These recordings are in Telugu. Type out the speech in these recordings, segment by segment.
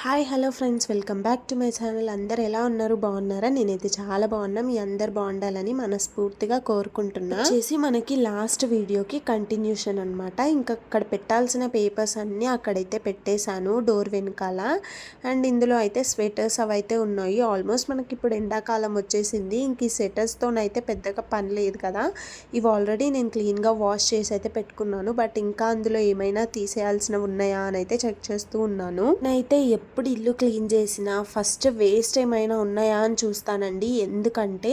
Hi hello friends. Welcome back to my channel. అందరు ఎలా ఉన్నారు? బాగున్నారా? నేనైతే చాలా బాగున్నా. మీ అందరు బాగుండాలని మనస్ఫూర్తిగా కోరుకుంటున్నా. చేసి మనకి లాస్ట్ వీడియోకి కంటిన్యూషన్ అనమాట ఇంకా అక్కడ పెట్టాల్సిన పేపర్స్ అన్నీ అక్కడైతే పెట్టేశాను డోర్ వెనకాల. అండ్ ఇందులో అయితే స్వెటర్స్ అవైతే ఉన్నాయి. ఆల్మోస్ట్ మనకి ఇప్పుడు ఎండాకాలం వచ్చేసింది. ఇంక ఈ స్వెటర్స్తోనైతే పెద్దగా పని లేదు కదా. ఇవి ఆల్రెడీ నేను క్లీన్గా వాష్ చేసి అయితే పెట్టుకున్నాను. బట్ ఇంకా అందులో ఏమైనా తీసేయాల్సినవి ఉన్నాయా అని అయితే చెక్ చేస్తూ ఉన్నాను. నేనైతే ఎప్పుడు ఇల్లు క్లీన్ చేసినా ఫస్ట్ వేస్ట్ ఏమైనా ఉన్నాయా అని చూస్తానండి. ఎందుకంటే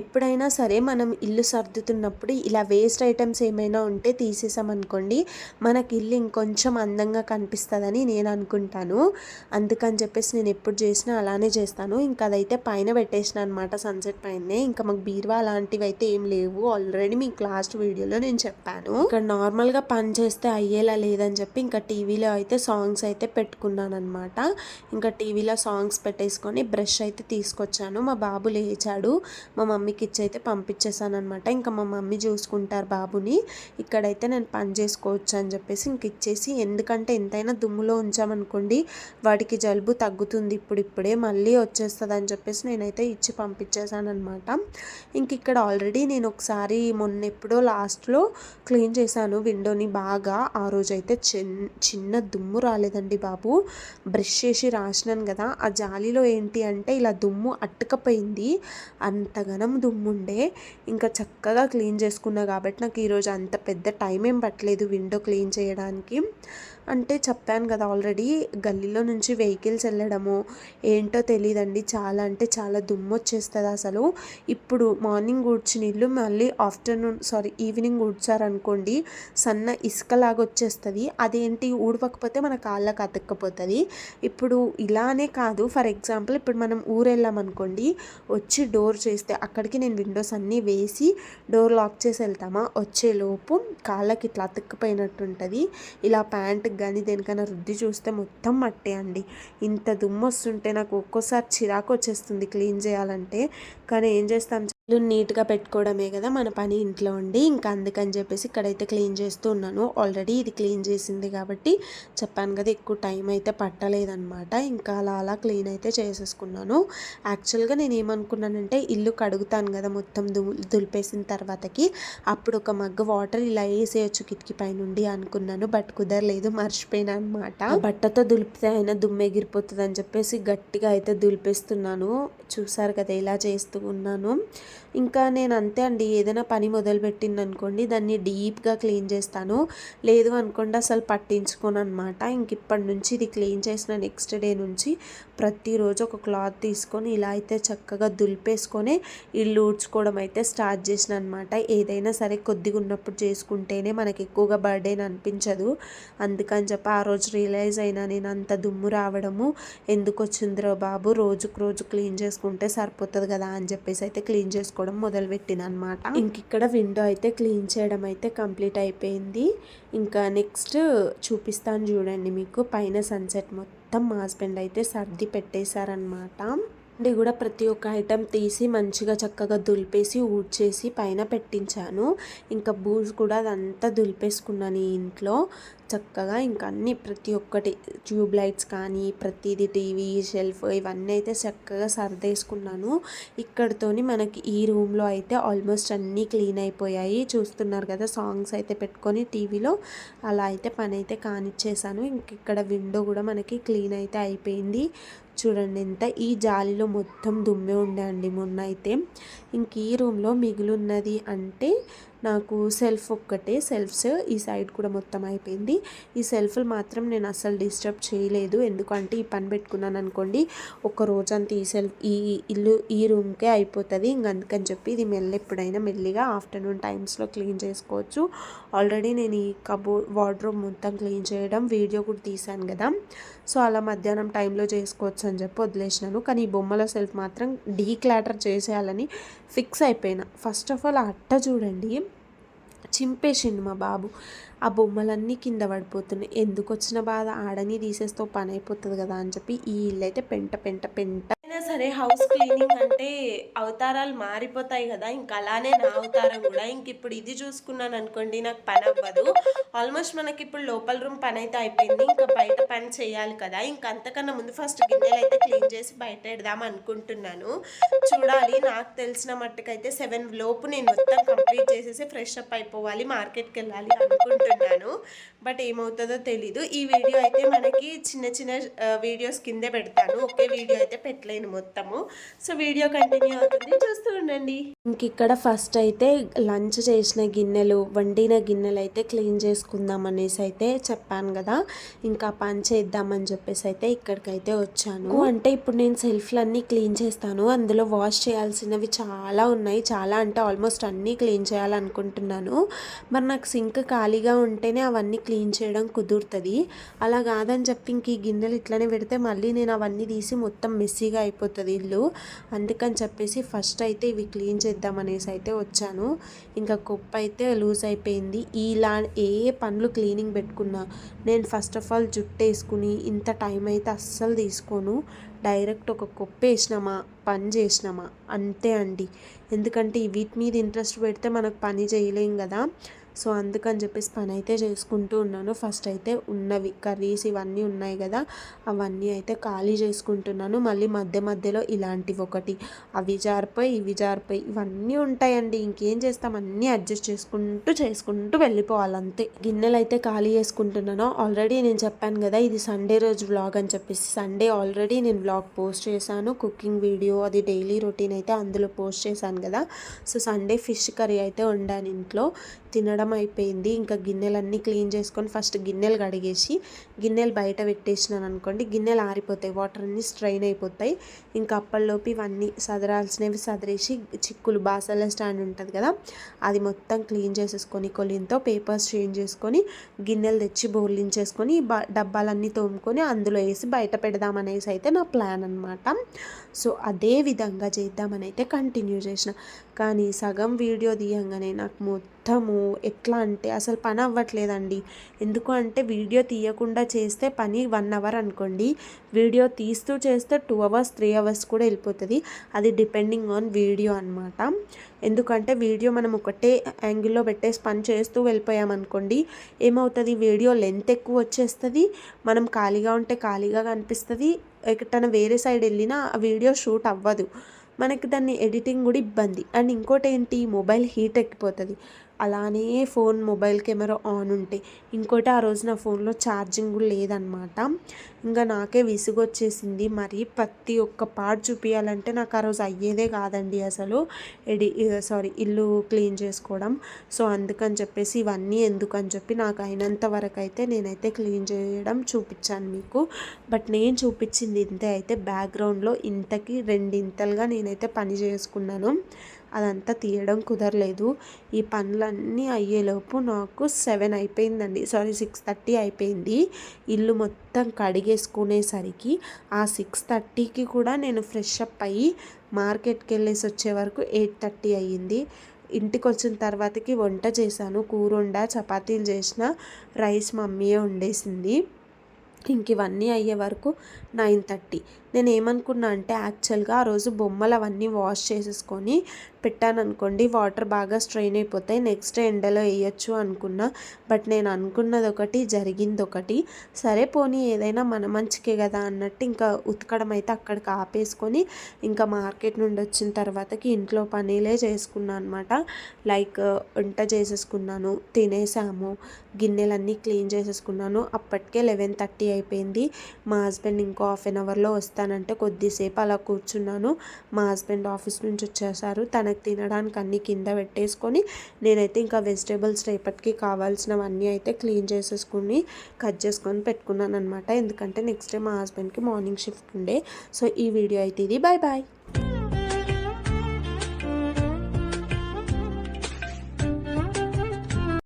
ఎప్పుడైనా సరే మనం ఇల్లు సర్దుతున్నప్పుడు ఇలా వేస్ట్ ఐటమ్స్ ఏమైనా ఉంటే తీసేసామనుకోండి మనకి ఇల్లు ఇంకొంచెం అందంగా కనిపిస్తుందని నేను అనుకుంటాను. అందుకని చెప్పేసి నేను ఎప్పుడు చేసినా అలానే చేస్తాను. ఇంకా అదైతే పైన పెట్టేసిన అనమాట సన్సెట్ పైనే. ఇంకా మాకు బీరువా అలాంటివి అయితే ఏం లేవు. ఆల్రెడీ మీకు లాస్ట్ వీడియోలో నేను చెప్పాను. ఇక్కడ నార్మల్గా పని చేస్తే అయ్యేలా లేదని చెప్పి ఇంకా టీవీలో అయితే సాంగ్స్ అయితే పెట్టుకున్నాను అనమాట ఇంకా టీవీలో సాంగ్స్ పెట్టేసుకొని బ్రష్ అయితే తీసుకొచ్చాను. మా బాబు లేచాడు. మా మమ్మీకి ఇచ్చి అయితే పంపించేసాను అనమాట ఇంకా మా మమ్మీ చూసుకుంటారు బాబుని. ఇక్కడైతే నేను పని చేసుకోవచ్చు అని చెప్పేసి ఇంక ఇచ్చేసి ఎందుకంటే ఎంతైనా దుమ్ములో ఉంచామనుకోండి వాడికి జలుబు తగ్గుతుంది ఇప్పుడు ఇప్పుడే మళ్ళీ వచ్చేస్తుంది అని చెప్పేసి నేనైతే ఇచ్చి పంపించేసాను అనమాట ఇంక ఇక్కడ ఆల్రెడీ నేను ఒకసారి మొన్న ఎప్పుడో లాస్ట్లో క్లీన్ చేశాను విండోని బాగా. ఆ రోజు అయితే చిన్న దుమ్ము రాలేదండి బాబు. బ్రష్ చేసి రాసినాను కదా ఆ జాలీలో ఏంటి అంటే ఇలా దుమ్ము అట్టుకపోయింది. అంతగనం దుమ్ము ఉండే ఇంకా చక్కగా క్లీన్ చేసుకున్నా కాబట్టి నాకు ఈరోజు అంత పెద్ద టైం ఏం పట్టలేదు విండో క్లీన్ చేయడానికి. అంటే చెప్పాను కదా ఆల్రెడీ గల్లీలో నుంచి వెహికల్స్ వెళ్ళడము ఏంటో తెలియదండి చాలా అంటే చాలా దుమ్ము వచ్చేస్తుంది అసలు. ఇప్పుడు మార్నింగ్ ఊడ్చిన ఇల్లు మళ్ళీ ఆఫ్టర్నూన్ సారీ ఈవినింగ్ ఊడ్చారనుకోండి సన్న ఇసుకలాగా వచ్చేస్తుంది. అదేంటి? ఊడవకపోతే మన కాళ్ళకు అతక్కపోతుంది. ఇప్పుడు ఇలానే కాదు. ఫర్ ఎగ్జాంపుల్ ఇప్పుడు మనం ఊరు వెళ్ళామనుకోండి వచ్చి డోర్ చేస్తే అక్కడికి నేను విండోస్ అన్నీ వేసి డోర్ లాక్ చేసి వెళ్తామా? వచ్చేలోపు కాళ్ళకి ఇట్లా అతుక్కుపోయినట్టు ఉంటుంది ఇలా ప్యాంట్కి కానీ దేనికైనా రుద్ది చూస్తే మొత్తం మట్టే అండి. ఇంత దుమ్ము వస్తుంటే నాకు ఒక్కోసారి చిరాకు వచ్చేస్తుంది క్లీన్ చేయాలంటే. కానీ ఏం చేస్తాం ఇల్లు నీట్గా పెట్టుకోవడమే కదా మన పని ఇంట్లో ఉండి. ఇంకా అందుకని చెప్పేసి ఇక్కడైతే క్లీన్ చేస్తూ ఉన్నాను. ఆల్రెడీ ఇది క్లీన్ చేసింది కాబట్టి చెప్పాను కదా ఎక్కువ టైం అయితే పట్టలేదనమాట ఇంకా అలా అలా క్లీన్ అయితే చేసేసుకున్నాను. యాక్చువల్గా నేను ఏమనుకున్నానంటే ఇల్లు కడుగుతాను కదా మొత్తం దు దులిపేసిన తర్వాతకి. అప్పుడు ఒక మగ్గు వాటర్ ఇలా వేసేయచ్చు కిటికీ పైనుండి అనుకున్నాను. బట్ కుదరలేదు మర్చిపోయినా అనమాట బట్టతో దులిపితే అయినా దుమ్మె ఎగిరిపోతుంది అని చెప్పేసి గట్టిగా అయితే దులిపేస్తున్నాను. చూసారు కదా ఇలా చేస్తూ ఉన్నాను. ఇంకా నేను అంతే అండి ఏదైనా పని మొదలుపెట్టింది అనుకోండి దాన్ని డీప్గా క్లీన్ చేస్తాను. లేదు అనుకోండి అసలు పట్టించుకోను అనమాట ఇంక ఇప్పటి నుంచి ఇది క్లీన్ చేసిన నెక్స్ట్ డే నుంచి ప్రతిరోజు ఒక క్లాత్ తీసుకొని ఇలా అయితే చక్కగా దులిపేసుకొని ఇల్లు ఊడ్చుకోవడం అయితే స్టార్ట్ చేసిన అనమాట ఏదైనా సరే కొద్దిగా ఉన్నప్పుడు చేసుకుంటేనే మనకి ఎక్కువగా బర్త్డేని అనిపించదు. అందుకని చెప్పి ఆ రోజు రియలైజ్ అయినా నేను అంత దుమ్ము రావడము ఎందుకు వచ్చిందిరో బాబు రోజుకు రోజు క్లీన్ చేసుకుంటే సరిపోతుంది కదా అని చెప్పేసి అయితే క్లీన్ చేసుకోవడం మొదలుపెట్టిన అనమాట ఇంక ఇక్కడ విండో అయితే క్లీన్ చేయడం అయితే కంప్లీట్ అయిపోయింది. ఇంకా నెక్స్ట్ చూపిస్తాను చూడండి మీకు పైన సన్సెట్ మొత్తం. మా హస్బెండ్ అయితే సర్ది పెట్టేశారనమాట అండి కూడా ప్రతి ఒక్క ఐటెం తీసి మంచిగా చక్కగా దులిపేసి ఊడ్చేసి పైన పెట్టించాను. ఇంకా బూజు కూడా అదంతా దులిపేసుకున్నాను ఈ ఇంట్లో. చక్కగా ఇంకా అన్ని ప్రతి ఒక్కటి ట్యూబ్ లైట్స్ కానీ ప్రతిదీ టీవీ షెల్ఫ్ ఇవన్నీ అయితే చక్కగా సర్దేసుకున్నాను. ఇక్కడతోని మనకి ఈ రూమ్లో అయితే ఆల్మోస్ట్ అన్నీ క్లీన్ అయిపోయాయి. చూస్తున్నారు కదా సాంగ్స్ అయితే పెట్టుకొని టీవీలో అలా అయితే పని అయితే కానిచ్చేసాను. ఇంక ఇక్కడ విండో కూడా మనకి క్లీన్ అయితే అయిపోయింది. చూడండి ఎంత ఈ జాలిలో మొత్తం దుమ్మే ఉండే అండి మొన్న అయితే. ఇంక ఈ రూమ్లో మిగిలిన్నది అంటే నాకు సెల్ఫ్ ఒక్కటే సెల్ఫ్స్ ఈ సైడ్ కూడా మొత్తం అయిపోయింది. ఈ సెల్ఫ్లు మాత్రం నేను అసలు డిస్టర్బ్ చేయలేదు. ఎందుకంటే ఈ పని పెట్టుకున్నాను అనుకోండి ఒక రోజంతా ఈ సెల్ఫ్ ఈ ఇల్లు ఈ రూమ్కే అయిపోతుంది. ఇంక అందుకని చెప్పి ఇది మెల్ల ఎప్పుడైనా మెల్లిగా ఆఫ్టర్నూన్ టైమ్స్లో క్లీన్ చేసుకోవచ్చు. ఆల్రెడీ నేను ఈ కబో వార్డ్రోబ్ మొత్తం క్లీన్ చేయడం వీడియో కూడా తీశాను కదా. సో అలా మధ్యాహ్నం టైంలో చేసుకోవచ్చు అని చెప్పి వదిలేసినాను కానీ ఈ బొమ్మల సెల్ఫ్ మాత్రం డీక్లాటర్ చేసేయాలని ఫిక్స్ అయిపోయినా. ఫస్ట్ ఆఫ్ ఆల్ ఆ అట్ట చూడండి. చింపేసిండు మా బాబు. ఆ బొమ్మలన్నీ కింద పడిపోతున్నాయి. ఎందుకు వచ్చిన బాధ? ఆడని తీసేస్తే పని అయిపోతుంది కదా అని చెప్పి ఈ ఇల్లు అయితే పెంట పెంట పెంట. అయినా సరే హౌస్ క్లీనింగ్ అంటే అవతారాలు మారిపోతాయి కదా. ఇంక అలానే నా అవతారం కూడా. ఇంక ఇప్పుడు ఇది చూసుకున్నాను అనుకోండి నాకు పని అవ్వదు. ఆల్మోస్ట్ మనకి ఇప్పుడు లోపల రూమ్ పని అయితే అయిపోయింది. ఇంకా బయట పని చేయాలి కదా. ఇంకా అంతకన్నా ముందు ఫస్ట్ గిన్నెలు అయితే క్లీన్ చేసి బయట పెడదాం అనుకుంటున్నాను. చూడాలి. నాకు తెలిసిన మట్టుకైతే సెవెన్ లోపు నేను మొత్తం కంప్లీట్ చేసేసి ఫ్రెష్ అప్ అయిపోవాలి మార్కెట్కి వెళ్ళాలి అనుకుంటున్నాను. బట్ ఏమవుతుందో తెలీదు. ఈ వీడియో అయితే మనకి చిన్న చిన్న వీడియోస్ కిందే పెడతాను. ఒకే వీడియో అయితే పెట్టలేను మొత్తము. సో వీడియో కంటిన్యూ అవుతుంది. చూస్తూ ఉండండి. ఇంక ఇక్కడ ఫస్ట్ అయితే లంచ్ చేసిన గిన్నెలు వండిన గిన్నెలు అయితే క్లీన్ చేసుకుందాం అనేసి అయితే చెప్పాను కదా. ఇంకా పని చేద్దామని చెప్పేసి అయితే ఇక్కడికైతే వచ్చాను. అంటే ఇప్పుడు నేను సెల్ఫ్లన్నీ క్లీన్ చేస్తాను. అందులో వాష్ చేయాల్సినవి చాలా ఉన్నాయి. చాలా అంటే ఆల్మోస్ట్ అన్నీ క్లీన్ చేయాలనుకుంటున్నాను. మరి నాకు సింక్ ఖాళీగా ఉంటేనే అవన్నీ క్లీన్ చేయడం కుదురుతుంది. అలా కాదని చెప్పి ఇంక ఈ గిన్నెలు ఇట్లనే పెడితే మళ్ళీ నేను అవన్నీ తీసి మొత్తం మెస్సీగా అయిపోతుంది ఇల్లు. అందుకని చెప్పేసి ఫస్ట్ అయితే ఇవి క్లీన్ చేద్దామనేసి అయితే వచ్చాను. ఇంకా కుప్ప అయితే లూజ్ అయిపోయింది. ఇలా ఏ పనులు క్లీనింగ్ పెట్టుకున్నా నేను ఫస్ట్ ఆఫ్ ఆల్ జుట్టు వేసుకుని ఇంత టైం అయితే అస్సలు తీసుకోను. డైరెక్ట్ ఒక కుప్ప వేసినామా? పని చేసినామా? అంతే అండి. ఎందుకంటే వీటి మీద ఇంట్రెస్ట్ పెడితే మనకు పని చేయలేం కదా. సో అందుకని చెప్పేసి పని అయితే చేసుకుంటూ ఉన్నాను. ఫస్ట్ అయితే ఉన్నవి కర్రీస్ ఇవన్నీ ఉన్నాయి కదా అవన్నీ అయితే ఖాళీ చేసుకుంటున్నాను. మళ్ళీ మధ్య మధ్యలో ఇలాంటివి ఒకటి అవి జారిపోయి ఇవి జారిపోయి ఇవన్నీ ఉంటాయండి. ఇంకేం చేస్తాం? అన్నీ అడ్జస్ట్ చేసుకుంటూ చేసుకుంటూ వెళ్ళిపోవాలి అంతే గిన్నెలు అయితే ఖాళీ చేసుకుంటున్నాను. ఆల్రెడీ నేను చెప్పాను కదా ఇది సండే రోజు వ్లాగ్ అని చెప్పేసి. సండే ఆల్రెడీ నేను వ్లాగ్ పోస్ట్ చేశాను. కుకింగ్ వీడియో అది డైలీ రొటీన్ అయితే అందులో పోస్ట్ చేశాను కదా. సో సండే ఫిష్ కర్రీ అయితే వండాను ఇంట్లో. తినడం అయిపోయింది. ఇంకా గిన్నెలన్నీ క్లీన్ చేసుకొని ఫస్ట్ గిన్నెలు కడిగేసి గిన్నెలు బయట పెట్టేసినాను అనుకోండి. గిన్నెలు ఆరిపోతాయి. వాటర్ అన్నీ స్ట్రైన్ అయిపోతాయి. ఇంకా అప్పటిలోపు ఇవన్నీ సదరాల్సినవి సదరేసి చిక్కులు బాసల స్టాండ్ ఉంటుంది కదా అది మొత్తం క్లీన్ చేసేసుకొని కొలింతో పేపర్స్ చేంజ్ చేసుకొని గిన్నెలు తెచ్చి బోర్లించేసుకొని డబ్బాలన్నీ తోముకొని అందులో వేసి బయట పెడదామనేసి అయితే నా ప్లాన్ అనమాట సో అదే విధంగా చేద్దామని అయితే కంటిన్యూ చేసిన. కానీ సగం వీడియో తీయంగానే నాకు మొత్తము ఎట్లా అంటే అసలు పని అవ్వట్లేదండి. ఎందుకు అంటే వీడియో తీయకుండా చేస్తే పని వన్ అవర్ అనుకోండి. వీడియో తీస్తూ చేస్తే టూ అవర్స్ త్రీ అవర్స్ కూడా వెళ్ళిపోతుంది. అది డిపెండింగ్ ఆన్ వీడియో అనమాట ఎందుకంటే వీడియో మనం ఒకటే యాంగిల్లో పెట్టేసి పని చేస్తూ వెళ్ళిపోయామనుకోండి ఏమవుతుంది? వీడియో లెంత్ ఎక్కువ వచ్చేస్తుంది. మనం ఖాళీగా ఉంటే ఖాళీగా కనిపిస్తుంది. ఎక్కడైనా వేరే సైడ్ వెళ్ళినా ఆ వీడియో షూట్ అవ్వదు. మనకి దాన్ని ఎడిటింగ్ కూడా ఇబ్బంది. అండ్ ఇంకోటి ఏంటి? మొబైల్ హీట్ ఎక్కిపోతుంది. అలానే ఫోన్ మొబైల్ కెమెరా ఆన్ ఉంటే ఇంకోటి ఆ రోజు నా ఫోన్లో ఛార్జింగ్ కూడా లేదనమాట ఇంకా నాకే విసుగొచ్చేసింది. మరి ప్రతి ఒక్క పార్ట్ చూపించాలంటే నాకు ఆ రోజు అయ్యేదే కాదండి అసలు ఎడి సారీ ఇల్లు క్లీన్ చేసుకోవడం. సో అందుకని చెప్పేసి ఇవన్నీ ఎందుకని చెప్పి నాకు అయినంత వరకు అయితే నేనైతే క్లీన్ చేయడం చూపించాను మీకు. బట్ నేను చూపించింది ఇంతే. అయితే బ్యాక్గ్రౌండ్లో ఇంతకి రెండింతలుగా నేనైతే పని చేసుకున్నాను. అదంతా తీయడం కుదరలేదు. ఈ పనులన్నీ అయ్యేలోపు నాకు సెవెన్ అయిపోయిందండి. సారీ సిక్స్ థర్టీ అయిపోయింది. ఇల్లు మొత్తం కడిగేసుకునేసరికి ఆ సిక్స్ థర్టీకి కూడా నేను ఫ్రెష్ అప్ అయ్యి మార్కెట్కి వెళ్ళేసి వచ్చే వరకు ఎయిట్ థర్టీ అయ్యింది. ఇంటికి వచ్చిన తర్వాతకి వంట చేశాను. కూర వండ చపాతీలు చేసిన రైస్ మమ్మీయే వండేసింది. ఇంక ఇవన్నీ అయ్యే వరకు నైన్ థర్టీ. నేను ఏమనుకున్నా అంటే యాక్చువల్గా ఆ రోజు బొమ్మలు అవన్నీ వాష్ చేసేసుకొని పెట్టాను అనుకోండి వాటర్ బాగా స్ట్రెయిన్ అయిపోతాయి నెక్స్ట్ ఎండలో వేయచ్చు అనుకున్నా. బట్ నేను అనుకున్నది ఒకటి జరిగింది ఒకటి సరే పోనీ ఏదైనా మన మంచికే కదా అన్నట్టు ఇంకా ఉతకడం అయితే అక్కడికి ఆపేసుకొని ఇంకా మార్కెట్ నుండి వచ్చిన తర్వాతకి ఇంట్లో పనిలే చేసుకున్నాను అనమాట లైక్ వంట చేసేసుకున్నాను తినేసాము గిన్నెలన్నీ క్లీన్ చేసేసుకున్నాను. అప్పటికే లెవెన్ థర్టీ అయిపోయింది. మా హస్బెండ్ ఇంకో హాఫ్ అన్ అవర్లో వస్తానంటే కొద్దిసేపు అలా కూర్చున్నాను. మా హస్బెండ్ ఆఫీస్ నుంచి వచ్చేసారు. తన తినడానికి అన్నీ కింద పెట్టేసుకొని నేనైతే ఇంకా వెజిటేబుల్స్ రేపటికి కావాల్సినవన్నీ అయితే క్లీన్ చేసేసుకుని కట్ చేసుకొని పెట్టుకున్నాను అనమాట ఎందుకంటే నెక్స్ట్ డే మా హస్బెండ్కి మార్నింగ్ షిఫ్ట్ ఉండే. సో ఈ వీడియో అయితే ఇది. Bye bye.